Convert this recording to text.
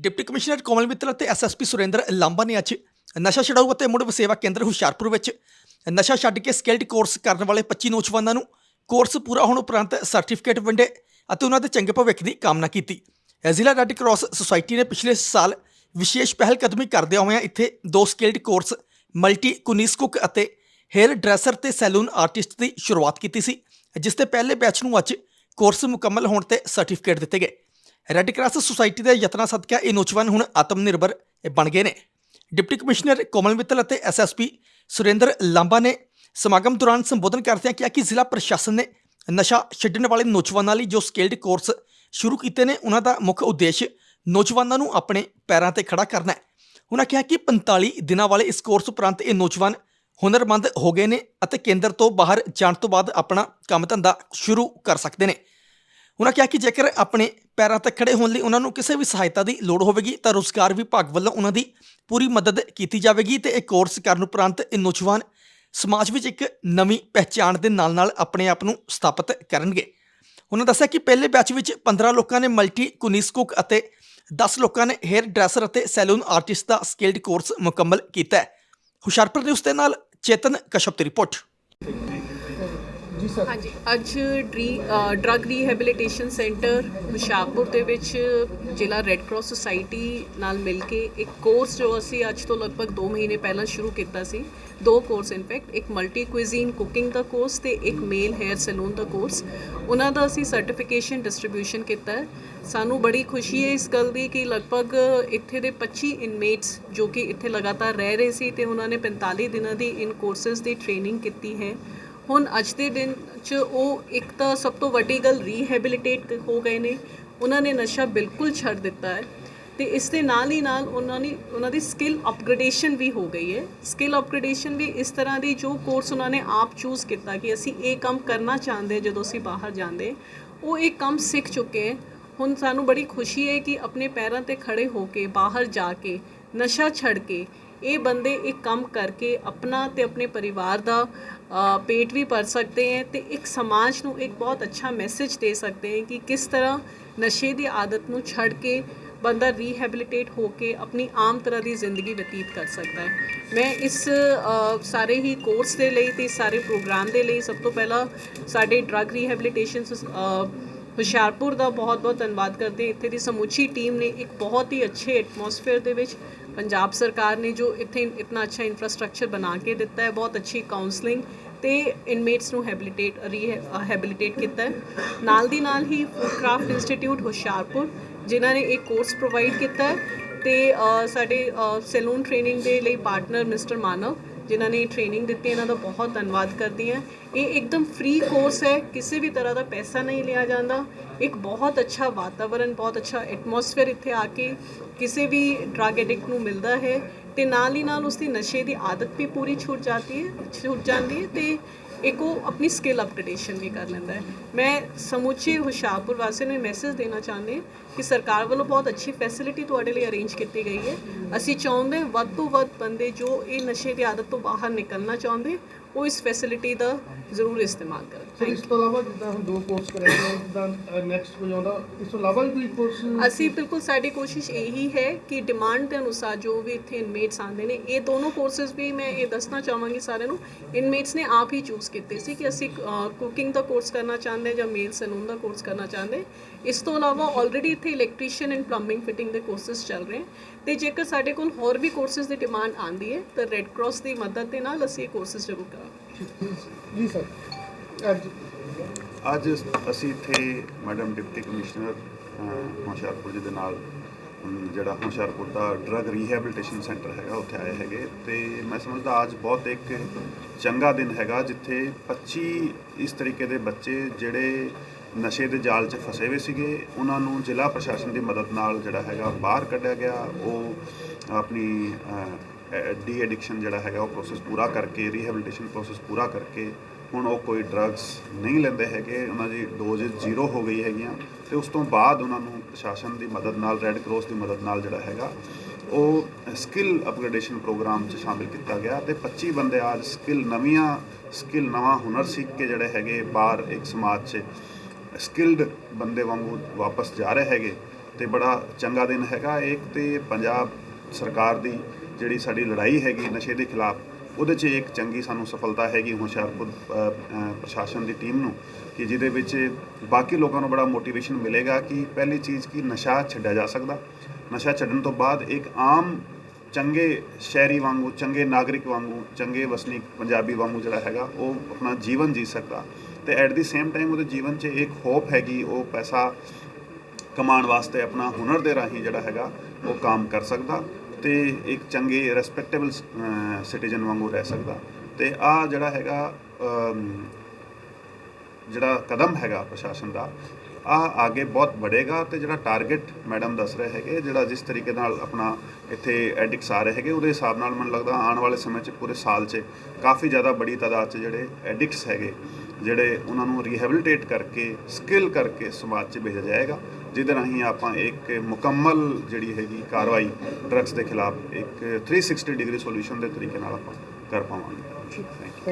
Deputy commissioner ਕੋਮਲ ਮਿੱਤਲ ਅਤੇ SSP Surinder ਲਾਂਬਾ ਨੇ ਅੱਜ ਨਸ਼ਾ ਛਡਾਊ ਅਤੇ ਮੁੜ ਵਸੇਵਾ ਕੇਂਦਰ ਹੁਸ਼ਿਆਰਪੁਰ ਵਿੱਚ ਨਸ਼ਾ ਛੱਡ ਕੇ ਸਕਿਲਡ ਕੋਰਸ ਕਰਨ ਵਾਲੇ 25 ਨੌਜਵਾਨਾਂ ਨੂੰ ਕੋਰਸ ਪੂਰਾ ਹੋਣ ਉਪਰੰਤ ਸਰਟੀਫਿਕੇਟ ਵੰਡੇ ਅਤੇ ਉਹਨਾਂ ਦੇ ਚੰਗੇ ਭਵਿੱਖ ਦੀ ਕਾਮਨਾ ਕੀਤੀ। ਜ਼ਿਲ੍ਹਾ ਰੈੱਡ ਕਰਾਸ ਸੁਸਾਇਟੀ ਨੇ ਪਿਛਲੇ ਸਾਲ ਵਿਸ਼ੇਸ਼ ਪਹਿਲ ਕਦਮੀ ਕਰਦਿਆਂ ਹੋਇਆਂ ਇੱਥੇ ਦੋ ਸਕਿਲਡ ਕੋਰਸ, ਮਲਟੀ ਕੁਨੀਸ ਕੁੱਕ ਅਤੇ ਹੇਅਰ ਡਰੈਸਰ ਤੇ ਸੈਲੂਨ ਆਰਟਿਸਟ ਦੀ ਸ਼ੁਰੂਆਤ ਕੀਤੀ ਸੀ, ਜਿਸ 'ਤੇ ਪਹਿਲੇ ਬੈਚ ਨੂੰ ਅੱਜ ਕੋਰਸ ਮੁਕੰਮਲ ਹੋਣ ਤੇ ਸਰਟੀਫਿਕੇਟ ਦਿੱਤੇ ਗਏ। ਰੈੱਡ ਕਰਾਸ ਸੁਸਾਇਟੀ ਦੇ ਯਤਨਾਂ ਸਦਕਾ ਇਹ ਨੌਜਵਾਨ ਹੁਣ ਆਤਮ ਨਿਰਭਰ ਬਣ ਗਏ ਨੇ। ਡਿਪਟੀ ਕਮਿਸ਼ਨਰ ਕੋਮਲ ਮਿੱਤਲ ਅਤੇ ਐਸਐਸਪੀ ਸੁਰਿੰਦਰ ਲਾਂਬਾ ਨੇ ਸਮਾਗਮ ਦੌਰਾਨ ਸੰਬੋਧਨ ਕਰਦਿਆਂ ਕਿਹਾ ਕਿ ਜ਼ਿਲ੍ਹਾ ਪ੍ਰਸ਼ਾਸਨ ਨੇ ਨਸ਼ਾ ਛੱਡਣ ਵਾਲੇ ਨੌਜਵਾਨਾਂ ਲਈ ਜੋ ਸਕਿਲਡ ਕੋਰਸ ਸ਼ੁਰੂ ਕੀਤੇ ਨੇ, ਉਹਨਾਂ ਦਾ ਮੁੱਖ ਉਦੇਸ਼ ਨੌਜਵਾਨਾਂ ਨੂੰ ਆਪਣੇ ਪੈਰਾਂ ਤੇ ਖੜਾ ਕਰਨਾ ਹੈ। ਉਹਨਾਂ ਕਿਹਾ ਕਿ 45 ਦਿਨਾਂ ਵਾਲੇ ਇਸ ਕੋਰਸ ਉਪਰੰਤ ਇਹ ਨੌਜਵਾਨ ਹੁਨਰਮੰਦ ਹੋ ਗਏ ਨੇ ਅਤੇ ਕੇਂਦਰ ਤੋਂ ਬਾਹਰ ਜਾਣ ਤੋਂ ਬਾਅਦ ਆਪਣਾ ਕੰਮ ਧੰਦਾ ਸ਼ੁਰੂ ਕਰ ਸਕਦੇ ਨੇ। ਉਹਨਾਂ ਕਿਹਾ ਕਿ ਜੇਕਰ ਆਪਣੇ ਪੈਰਾਂ ਤੇ ਖੜੇ ਹੋਣ ਲਈ ਉਹਨਾਂ ਨੂੰ ਕਿਸੇ ਵੀ ਸਹਾਇਤਾ ਦੀ ਲੋੜ ਹੋਵੇਗੀ, ਤਾਂ ਰੋਜ਼ਗਾਰ ਵਿਭਾਗ ਵੱਲੋਂ ਉਹਨਾਂ ਦੀ ਪੂਰੀ ਮਦਦ ਕੀਤੀ ਜਾਵੇਗੀ ਤੇ ਇਹ ਕੋਰਸ ਕਰਨ ਉਪਰੰਤ ਇਹ ਨੌਜਵਾਨ ਸਮਾਜ ਵਿੱਚ ਇੱਕ ਨਵੀਂ ਪਹਿਚਾਣ ਦੇ ਨਾਲ-ਨਾਲ ਆਪਣੇ ਆਪ ਨੂੰ ਸਥਾਪਿਤ ਕਰਨਗੇ। ਉਹਨਾਂ ਦੱਸਿਆ ਕਿ ਪਹਿਲੇ ਬੈਚ ਵਿੱਚ 15 ਲੋਕਾਂ ਨੇ ਮਲਟੀ ਕੁਨੀਸ ਕੁੱਕ ਅਤੇ 10 ਲੋਕਾਂ ਨੇ ਹੇਅਰ ਡਰੈਸਰ ਅਤੇ ਸੈਲੂਨ ਆਰਟਿਸਟ ਦਾ ਸਕਿਲਡ ਕੋਰਸ ਮੁਕੰਮਲ ਕੀਤਾ ਹੈ। ਹੁਸ਼ਿਆਰਪੁਰ ਦੇ ਨਾਲ ਚੇਤਨ ਕਸ਼ਪ ਦੀ ਰਿਪੋਰਟ। ਜੀ ਸਰ। ਹਾਂਜੀ, ਅੱਜ ਡਰੀ ਡਰੱਗ ਰੀਹੈਬਿਲਿਟੇਸ਼ਨ ਸੈਂਟਰ ਹੁਸ਼ਿਆਰਪੁਰ ਦੇ ਵਿੱਚ ਜ਼ਿਲ੍ਹਾ ਰੈੱਡ ਕਰਾਸ ਸੁਸਾਇਟੀ ਨਾਲ ਮਿਲ ਕੇ ਇੱਕ ਕੋਰਸ ਜੋ ਅਸੀਂ ਅੱਜ ਤੋਂ ਲਗਭਗ 2 ਮਹੀਨੇ ਪਹਿਲਾਂ ਸ਼ੁਰੂ ਕੀਤਾ ਸੀ, ਦੋ ਕੋਰਸ ਇਨਫੈਕਟ ਇੱਕ ਮਲਟੀ ਕੁਇਜ਼ੀਨ ਕੁਕਿੰਗ ਦਾ ਕੋਰਸ ਤੇ ਇੱਕ ਮੇਲ ਹੈਅਰ ਸੈਲੂਨ ਦਾ ਕੋਰਸ ਉਹਨਾਂ ਦਾ ਅਸੀਂ ਸਰਟੀਫਿਕੇਸ਼ਨ ਡਿਸਟ੍ਰੀਬਿਊਸ਼ਨ ਕੀਤਾ ਹੈ। ਸਾਨੂੰ ਬੜੀ ਖੁਸ਼ੀ ਹੈ ਇਸ ਗੱਲ ਦੀ ਕਿ ਲਗਭਗ ਇੱਥੇ ਦੇ 25 ਇਨਮੇਟਸ ਜੋ ਕਿ ਇੱਥੇ ਲਗਾਤਾਰ ਰਹਿ ਰਹੇ ਸੀ ਤੇ ਉਹਨਾਂ ਨੇ 45 ਦਿਨਾਂ ਦੀ ਇਨ ਕੋਰਸਸ ਦੀ ਟ੍ਰੇਨਿੰਗ ਕੀਤੀ ਹੈ। ਹੁਣ ਅੱਜ ਦੇ ਦਿਨ 'ਚ ਉਹ ਇੱਕ ਤਾਂ ਸਭ ਤੋਂ ਵੱਡੀ ਗੱਲ ਰੀਹੈਬਿਲਿਟੇਟ ਹੋ ਗਏ ਨੇ। ਉਹਨਾਂ ਨੇ ਨਸ਼ਾ ਬਿਲਕੁਲ ਛੱਡ ਦਿੱਤਾ ਹੈ ਤੇ ਇਸ ਦੇ ਨਾਲ ਹੀ ਨਾਲ ਉਹਨਾਂ ਨੇ, ਉਹਨਾਂ ਦੀ ਸਕਿੱਲ ਅਪਗ੍ਰੇਡੇਸ਼ਨ ਵੀ ਹੋ ਗਈ ਹੈ। ਸਕਿੱਲ ਅਪਗ੍ਰੇਡੇਸ਼ਨ ਵੀ ਇਸ ਤਰ੍ਹਾਂ ਦੀ ਜੋ ਕੋਰਸ ਉਹਨਾਂ ਨੇ ਆਪ ਚੂਜ਼ ਕੀਤਾ ਕਿ ਅਸੀਂ ਇਹ ਕੰਮ ਕਰਨਾ ਚਾਹੁੰਦੇ ਜਦੋਂ ਅਸੀਂ ਬਾਹਰ ਜਾਂਦੇ ਉਹ ਇਹ ਕੰਮ ਸਿੱਖ ਚੁੱਕੇ ਹੈ। ਹੁਣ ਸਾਨੂੰ ਬੜੀ ਖੁਸ਼ੀ ਹੈ ਕਿ ਆਪਣੇ ਪੈਰਾਂ ਤੇ ਖੜੇ ਹੋ ਕੇ, ਬਾਹਰ ਜਾ ਕੇ, ਨਸ਼ਾ ਛੱਡ ਕੇ ਇਹ ਬੰਦੇ ਇੱਕ ਕੰਮ ਕਰਕੇ ਆਪਣਾ ਤੇ ਆਪਣੇ ਪਰਿਵਾਰ ਦਾ ਪੇਟ ਵੀ ਭਰ ਸਕਦੇ ਹੈ ਤੇ ਇੱਕ ਸਮਾਜ ਨੂੰ ਇੱਕ ਬਹੁਤ ਅੱਛਾ ਮੈਸੇਜ ਦੇ ਸਕਦੇ ਹੈ ਕਿ ਕਿਸ ਤਰ੍ਹਾਂ ਨਸ਼ੇ ਦੀ ਆਦਤ ਨੂੰ ਛੱਡ ਕੇ ਬੰਦਾ ਰੀਹੈਬਿਲਿਟੇਟ ਹੋ ਕੇ ਆਪਣੀ ਆਮ ਤਰ੍ਹਾਂ ਦੀ ਜ਼ਿੰਦਗੀ ਬਤੀਤ ਕਰ ਸਕਦਾ ਹੈ। ਮੈਂ ਇਸ ਸਾਰੇ ਹੀ ਕੋਰਸ ਦੇ ਲਈ ਤੇ ਸਾਰੇ ਪ੍ਰੋਗਰਾਮ ਦੇ ਲਈ ਸਭ ਤੋਂ ਪਹਿਲਾਂ ਸਾਡੇ ਡਰੱਗ ਰੀਹੈਬਿਲਿਟੇਸ਼ਨ ਹੁਸ਼ਿਆਰਪੁਰ ਦਾ ਬਹੁਤ-ਬਹੁਤ ਧੰਨਵਾਦ ਕਰਦੇ ਇੱਥੇ ਦੀ ਸਮੁੱਚੀ ਟੀਮ ਨੇ ਇੱਕ ਬਹੁਤ ਹੀ ਅੱਛੇ ਐਟਮੋਸਫੇਅਰ ਦੇ ਵਿੱਚ ਪੰਜਾਬ ਸਰਕਾਰ ਨੇ ਜੋ ਇੱਥੇ ਇਤਨਾ ਅੱਛਾ ਇਨਫਰਾਸਟ੍ਰਕਚਰ ਬਣਾ ਕੇ ਦਿੱਤਾ ਹੈ, ਬਹੁਤ ਅੱਛੀ ਕਾਉਂਸਲਿੰਗ ਤੇ ਇਨਮੇਟਸ ਨੂੰ ਹੈਬਿਲਿਟੇਟ ਰੀਹੈਬਿਲਿਟੇਟ ਕੀਤਾ ਹੈ। ਨਾਲ ਦੀ ਨਾਲ ਹੀ ਫੂਡ ਕਰਾਫਟ ਇੰਸਟੀਚਿਊਟ ਹੁਸ਼ਿਆਰਪੁਰ, ਜਿਨ੍ਹਾਂ ਨੇ ਇੱਕ ਕੋਰਸ ਪ੍ਰੋਵਾਈਡ ਕੀਤਾ ਹੈ ਤੇ ਸਾਡੇ ਸੈਲੂਨ ਟ੍ਰੇਨਿੰਗ ਦੇ ਲਈ ਪਾਰਟਨਰ ਮਿਸਟਰ ਮਾਨਵ ਜਿਨ੍ਹਾਂ ਨੇ ਟ੍ਰੇਨਿੰਗ ਦਿੱਤੀ, ਇਹਨਾਂ ਦਾ ਬਹੁਤ ਧੰਨਵਾਦ ਕਰਦੀ ਹਾਂ। ਇਹ ਇੱਕਦਮ ਫ੍ਰੀ ਕੋਰਸ ਹੈ, ਕਿਸੇ ਵੀ ਤਰ੍ਹਾਂ ਦਾ ਪੈਸਾ ਨਹੀਂ ਲਿਆ ਜਾਂਦਾ। ਇੱਕ ਬਹੁਤ ਅੱਛਾ ਵਾਤਾਵਰਣ ਬਹੁਤ ਅੱਛਾ ਐਟਮੋਸਫੇਅਰ ਇੱਥੇ ਆ ਕੇ ਕਿਸੇ ਵੀ ਡਰੱਗ ਐਡਿਕਟ ਨੂੰ ਮਿਲਦਾ ਹੈ ਤੇ ਨਾਲ ਹੀ ਨਾਲ ਉਸਦੀ ਨਸ਼ੇ ਦੀ ਆਦਤ ਵੀ ਪੂਰੀ ਛੁੱਟ ਜਾਂਦੀ ਹੈ, ਛੁੱਟ ਜਾਂਦੀ ਹੈ ਤੇ ਇੱਕ ਉਹ ਆਪਣੀ ਸਕਿੱਲ ਅਪਗ੍ਰੇਡੇਸ਼ਨ ਵੀ ਕਰ ਲੈਂਦਾ ਹੈ। ਮੈਂ ਸਮੁੱਚੇ ਹੁਸ਼ਿਆਰਪੁਰ ਵਾਸੀਆਂ ਨੂੰ ਮੈਸੇਜ ਦੇਣਾ ਚਾਹੁੰਦੇ ਹਾਂ ਕਿ ਸਰਕਾਰ ਵੱਲੋਂ ਬਹੁਤ ਅੱਛੀ ਫੈਸਿਲਿਟੀ ਤੁਹਾਡੇ ਲਈ ਅਰੇਂਜ ਕੀਤੀ ਗਈ ਹੈ। ਅਸੀਂ ਚਾਹੁੰਦੇ ਵੱਧ ਤੋਂ ਵੱਧ ਬੰਦੇ ਜੋ ਇਹ ਨਸ਼ੇ ਦੀ ਆਦਤ ਤੋਂ ਬਾਹਰ ਨਿਕਲਣਾ ਚਾਹੁੰਦੇ ਉਹ ਇਸ ਫੈਸਿਲਿਟੀ ਦਾ ਜ਼ਰੂਰ ਇਸਤੇਮਾਲ ਕਰਨ। ਇਸ ਤੋਂ ਇਲਾਵਾ ਜਿੱਦਾਂ ਹੁਣ ਦੋ ਕੋਰਸ ਕਰੇ ਗਏ ਜਿੱਦਾਂ ਨੈਕਸਟ ਕੋਈ ਆਉਂਦਾ ਇਸ ਤੋਂ ਇਲਾਵਾ ਵੀ ਕੋਈ ਕੋਰਸ ਅਸੀਂ ਬਿਲਕੁਲ ਸਾਡੀ ਕੋਸ਼ਿਸ਼ ਇਹੀ ਹੈ ਕਿ ਡਿਮਾਂਡ ਦੇ ਅਨੁਸਾਰ ਜੋ ਵੀ ਇੱਥੇ ਇਨਮੇਟਸ ਆਉਂਦੇ ਨੇ ਇਹ ਦੋਨੋਂ ਕੋਰਸਸ ਵੀ ਮੈਂ ਇਹ ਦੱਸਣਾ ਚਾਹਾਂਗੀ ਸਾਰਿਆਂ ਨੂੰ ਇਨਮੇਟਸ ਨੇ ਆਪ ਹੀ ਚੂਜ਼ ਕੀਤੇ ਸੀ ਕਿ ਅਸੀਂ ਕੁਕਿੰਗ ਦਾ ਕੋਰਸ ਕਰਨਾ ਚਾਹੁੰਦੇ ਜਾਂ ਮੇਲ ਸੈਲੂਨ ਦਾ ਕੋਰਸ ਕਰਨਾ ਚਾਹੁੰਦੇ। ਇਸ ਤੋਂ ਇਲਾਵਾ ਆਲਰੇਡੀ ਇੱਥੇ ਇਲੈਕਟ੍ਰੀਸ਼ੀਅਨ ਐਂਡ ਪਲੰਬਿੰਗ ਫਿਟਿੰਗ ਦੇ ਕੋਰਸਸ ਚੱਲ ਰਹੇ ਤੇ ਜੇਕਰ ਸਾਡੇ ਕੋਲ ਹੋਰ ਵੀ ਕੋਰਸਸ ਦੀ ਡਿਮਾਂਡ ਆਂਦੀ ਹੈ ਤਾਂ ਰੈੱਡ ਕਰਾਸ ਦੀ ਮਦਦ ਦੇ ਨਾਲ ਅਸੀਂ ਇਹ ਕੋਰਸਸ ਜ਼ਰੂਰ ਜੀ ਸਰ ਅੱਜ ਅੱਜ ਅਸੀਂ ਇੱਥੇ ਮੈਡਮ ਡਿਪਟੀ ਕਮਿਸ਼ਨਰ ਹੁਸ਼ਿਆਰਪੁਰ ਜੀ ਦੇ ਨਾਲ ਜਿਹੜਾ ਹੁਸ਼ਿਆਰਪੁਰ ਦਾ ਡਰੱਗ ਰੀਹੈਬਿਲਿਟੇਸ਼ਨ ਸੈਂਟਰ ਹੈਗਾ, ਉੱਥੇ ਆਏ ਹੈਗੇ। ਤੇ ਮੈਂ ਸਮਝਦਾ ਅੱਜ ਬਹੁਤ ਇੱਕ ਚੰਗਾ ਦਿਨ ਹੈਗਾ, ਜਿੱਥੇ 25 ਇਸ ਤਰੀਕੇ ਦੇ ਬੱਚੇ ਜਿਹੜੇ ਨਸ਼ੇ ਦੇ ਜਾਲ 'ਚ ਫਸੇ ਹੋਏ ਸੀਗੇ, ਉਹਨਾਂ ਨੂੰ ਜ਼ਿਲ੍ਹਾ ਪ੍ਰਸ਼ਾਸਨ ਦੀ ਮਦਦ ਨਾਲ ਜਿਹੜਾ ਹੈਗਾ ਬਾਹਰ ਕੱਢਿਆ ਗਿਆ। ਉਹ ਆਪਣੀ ਡੀ ਐਡਿਕਸ਼ਨ ਜਿਹੜਾ ਹੈਗਾ, ਉਹ ਪ੍ਰੋਸੈਸ ਪੂਰਾ ਕਰਕੇ ਰੀਹੈਬਿਲਿਟੇਸ਼ਨ ਪ੍ਰੋਸੈਸ ਪੂਰਾ ਕਰਕੇ, ਹੁਣ ਉਹ ਕੋਈ ਡਰੱਗਸ ਨਹੀਂ ਲੈਂਦੇ ਹੈਗੇ, ਉਹਨਾਂ ਦੀ ਡੋਜ਼ ਜ਼ੀਰੋ ਹੋ ਗਈ ਹੈਗੀਆਂ ਤੇ ਉਸ ਤੋਂ ਬਾਅਦ ਉਹਨਾਂ ਨੂੰ ਪ੍ਰਸ਼ਾਸਨ ਦੀ ਮਦਦ ਨਾਲ ਰੈੱਡ ਕਰਾਸ ਦੀ ਮਦਦ ਨਾਲ ਜਿਹੜਾ ਹੈਗਾ, ਉਹ ਸਕਿੱਲ ਅਪਗ੍ਰੇਡੇਸ਼ਨ ਪ੍ਰੋਗਰਾਮ 'ਚ ਸ਼ਾਮਿਲ ਕੀਤਾ ਗਿਆ ਤੇ 25 ਬੰਦੇ ਅੱਜ ਸਕਿੱਲ ਨਵੀਆਂ ਸਕਿੱਲ ਨਵਾਂ ਹੁਨਰ ਸਿੱਖ ਕੇ ਜਿਹੜੇ ਹੈਗੇ ਬਾਹਰ ਇੱਕ ਸਮਾਜ 'ਚ ਸਕਿਲਡ ਬੰਦੇ ਵਾਂਗੂ ਵਾਪਸ ਜਾ ਰਹੇ ਹੈਗੇ ਤੇ ਬੜਾ ਚੰਗਾ ਦਿਨ ਹੈਗਾ। ਇੱਕ ਤੇ ਪੰਜਾਬ ਸਰਕਾਰ ਦੀ ਜਿਹੜੀ ਸਾਡੀ ਲੜਾਈ ਹੈਗੀ ਨਸ਼ੇ ਦੇ ਖਿਲਾਫ, ਉਹਦੇ 'ਚ ਇੱਕ ਚੰਗੀ ਸਾਨੂੰ ਸਫਲਤਾ ਹੈਗੀ ਹੁਸ਼ਿਆਰਪੁਰ ਪ੍ਰਸ਼ਾਸਨ ਦੀ ਟੀਮ ਨੂੰ, ਕਿ ਜਿਹਦੇ ਵਿੱਚ ਬਾਕੀ ਲੋਕਾਂ ਨੂੰ ਬੜਾ ਮੋਟੀਵੇਸ਼ਨ ਮਿਲੇਗਾ ਕਿ ਪਹਿਲੀ ਚੀਜ਼ ਕਿ ਨਸ਼ਾ ਛੱਡਿਆ ਜਾ ਸਕਦਾ। ਨਸ਼ਾ ਛੱਡਣ ਤੋਂ ਬਾਅਦ ਇੱਕ ਆਮ ਚੰਗੇ ਸ਼ਹਿਰੀ ਵਾਂਗੂ, ਚੰਗੇ ਨਾਗਰਿਕ ਵਾਂਗੂ, ਚੰਗੇ ਵਸਨੀਕ ਪੰਜਾਬੀ ਵਾਂਗੂ ਜਿਹੜਾ ਹੈਗਾ, ਉਹ ਆਪਣਾ ਜੀਵਨ ਜੀ ਸਕਦਾ। ਤੇ ਐਟ ਦੀ ਸੇਮ ਟਾਈਮ ਉਹਦੇ ਜੀਵਨ 'ਚ ਇੱਕ ਹੋਪ ਹੈਗੀ, ਉਹ ਪੈਸਾ ਕਮਾਉਣ ਵਾਸਤੇ ਆਪਣਾ ਹੁਨਰ ਦੇ ਰਾਹੀਂ ਜਿਹੜਾ ਹੈਗਾ, ਉਹ ਕੰਮ ਕਰ ਸਕਦਾ। ਤੇ ਇੱਕ ਚੰਗੇ ਰਿਸਪੈਕਟੇਬਲ ਸਿਟੀਜ਼ਨ ਵਾਂਗੂ ਰਹਿ ਸਕਦਾ। ਤੇ ਆ ਜਿਹੜਾ ਹੈਗਾ ਜਿਹੜਾ ਕਦਮ ਹੈਗਾ ਪ੍ਰਸ਼ਾਸਨ ਦਾ, ਆ ਆਗੇ ਬਹੁਤ ਵਧੇਗਾ ਤੇ ਜਿਹੜਾ ਟਾਰਗੇਟ ਮੈਡਮ ਦੱਸ ਰਹੇ ਹੈਗੇ, ਜਿਹੜਾ ਜਿਸ ਤਰੀਕੇ ਨਾਲ ਆਪਣਾ ਇੱਥੇ ਐਡਿਕਟਸ ਆ ਰਹੇ ਹੈਗੇ, ਉਹਦੇ ਹਿਸਾਬ ਨਾਲ ਮੈਨੂੰ ਲੱਗਦਾ ਆਉਣ ਵਾਲੇ ਸਮੇਂ 'ਚ, ਪੂਰੇ ਸਾਲ 'ਚ ਕਾਫੀ ਜ਼ਿਆਦਾ ਬੜੀ ਤਾਦਾਦ 'ਚ ਜਿਹੜੇ ਐਡਿਕਟਸ ਹੈਗੇ, ਜਿਹੜੇ ਉਹਨਾਂ ਨੂੰ ਰੀਹੈਬਿਲਿਟੇਟ ਕਰਕੇ ਸਕਿੱਲ ਕਰਕੇ ਸਮਾਜ 'ਚ ਭੇਜਿਆ ਜਾਏਗਾ। ਜਿਹਦੇ ਰਾਹੀਂ ਆਪਾਂ ਇੱਕ ਮੁਕੰਮਲ ਜਿਹੜੀ ਹੈਗੀ ਕਾਰਵਾਈ ਡਰੱਗਸ ਦੇ ਖਿਲਾਫ ਇੱਕ 360 ਡਿਗਰੀ ਸੋਲੂਸ਼ਨ ਦੇ ਤਰੀਕੇ ਨਾਲ ਆਪਾਂ ਕਰ ਪਾਵਾਂਗੇ। Thank you